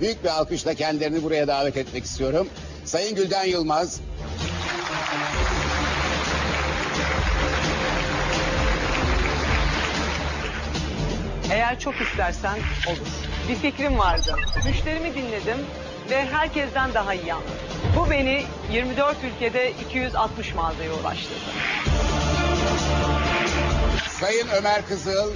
Büyük bir alkışla kendilerini buraya davet etmek istiyorum. Sayın Gülden Yılmaz, Eğer çok istersen olur. Bir fikrim vardı. Müşterimi dinledim ve herkesten daha iyi anladım. Bu beni 24 ülkede 260 mağazaya ulaştırdı. Sayın Ömer Kızıl,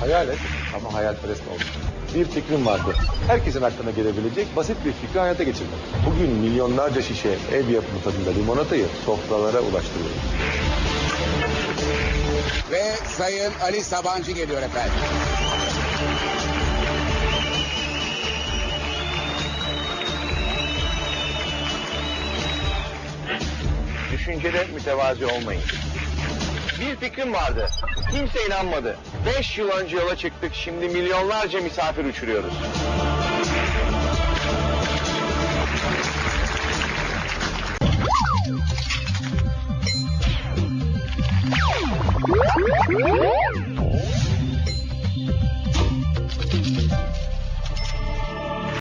Hayal et ama hayalperest olma. Bir fikrim vardı. Herkesin aklına gelebilecek basit bir fikri hayata geçirmek. Bugün milyonlarca şişe ev yapımı tadında limonatayı sofralara ulaştırıyoruz. Ve Sayın Ali Sabancı geliyor efendim. Düşüncede mütevazi olmayın. Bir fikrim vardı. Kimse inanmadı. Beş yıl önce yola çıktık. Şimdi milyonlarca misafir uçuruyoruz.